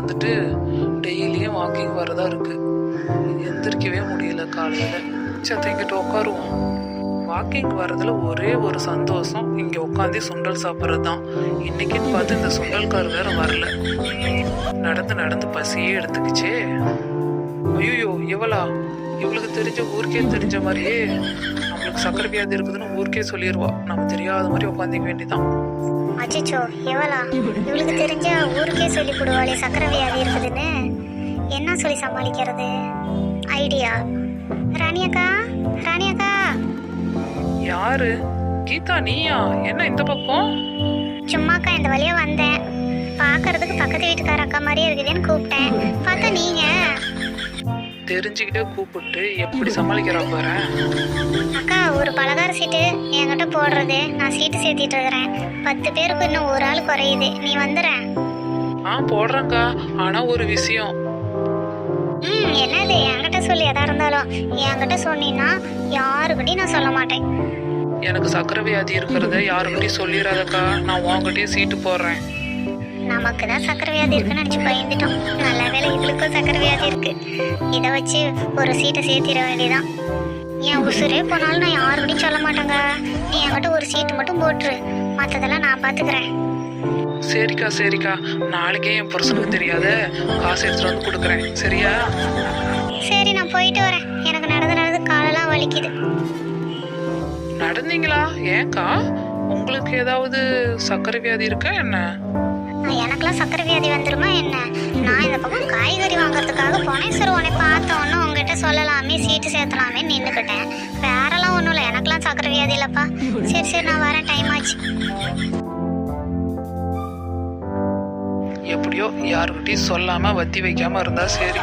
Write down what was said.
வந்துட்டு டெய்லியும் வாக்கிங் வரதா இருக்கு. எந்திரிக்கவே முடியல காலையில. சத்த உட்காருவோம் வாக்கிங் வரதுல ஒரே ஒரு சந்தோஷம். இங்க உட்காந்து சுண்டல் சாப்பிட்றது தான் இன்னைக்குன்னு பார்த்து இந்த சுண்டல்கார் வேற வரல. நடந்து நடந்து பசியே எடுத்துக்கிச்சே. ஐயோ இவளா இவளுக்கு தெரிஞ்ச ஊருக்கே தெரிஞ்ச மாதிரியே நம்மளுக்கு சக்கரை வியாதி இருக்குதுன்னு ஊருக்கே சொல்லிடுவா நம்ம தெரியாத மாதிரி உட்காந்துக்க வேண்டியதான் அச்சோ எவளா? இவளுக்கு தெரிஞ்ச ஊருக்கே சொல்லி கொடுவாளே சக்கரை வியாதி இருக்குதுன்னு. என்ன சொல்லி சமாளிக்கிறது? ஐடியா. ராணியக்கா ராணியக்கா யாரு? கீதா நீயா? என்ன இந்த பக்கம்? சும்மாக்கா இந்த வழியா வந்தேன். பார்க்கறதுக்கு பக்கத்து வீட்டுக்கார அக்கா மாதிரியே இருக்குதுன்னு கூப்பிட்டேன். தெரிஞ்சுக்கிட்டே கூப்பிட்டு எப்படி சமாளிக்கிறா பாரு. அக்கா ஒரு பலகார சீட்டு என்கிட்ட போடுறது. நான் சீட்டு சேர்த்திட்டு இருக்கிறேன். பத்து பேருக்கு இன்னும் ஒரு ஆள் குறையுது. நீ வந்துடுறேன் ஆ போடுறேங்க்கா ஆனா ஒரு விஷயம். ம் என்னது? என்கிட்ட சொல்லி எதா இருந்தாலும். என்கிட்ட சொன்னீங்கன்னா யாருக்கிட்டையும் நான் சொல்ல மாட்டேன். எனக்கு சக்கரை வியாதி இருக்கிறத யாருக்கிட்டையும் சொல்லிடாதக்கா. நான் உங்ககிட்டயே சீட்டு போடுறேன். நமக்கு தான் சக்கரை வியாதி இருக்குன்னு நினச்சி பயந்துட்டோம். நல்ல வேளை இவளுக்கும் சக்கரை வியாதி இருக்கு. இதை வச்சு ஒரு சீட்டை சேர்த்திட வேண்டியதான் என் உசுரே போனாலும் நான் யாருக்கிட்டையும் சொல்ல மாட்டேங்க. நீ என்கிட்ட ஒரு சீட்டு மட்டும் போட்டுரு. மற்றதெல்லாம் நான் பார்த்துக்கிறேன் சரிக்கா சரிக்கா. நாளைக்கே என் புருஷனுக்கு தெரியாத காசு எடுத்துட்டு வந்து கொடுக்குறேன். சரியா? சரி நான் போயிட்டு வரேன். எனக்கு நடந்து நடந்து காலெல்லாம் வலிக்குது. நடந்தீங்களா? ஏன்க்கா? உங்களுக்கு ஏதாவது சக்கரை வியாதி இருக்கா என்ன? எனக்கெல்லாம் சக்கரை வியாதி வந்துருமா என்ன? நான் இந்த பக்கம் காய்கறி வாங்குறதுக்காக போனேன். சரி உன்னை பார்த்தோன்னு உங்ககிட்ட சொல்லலாமே சீட்டு சேர்த்தலாமே நின்றுக்கிட்டேன் வேறெல்லாம் ஒன்றும் இல்லை எனக்கெல்லாம் சக்கரை வியாதி இல்லைப்பா. சரி சரி நான் வரேன் டைம் ஆச்சு. எப்படியோ யாருக்கிட்டையும் சொல்லாமல் வத்தி வைக்காமல் இருந்தால் சரி.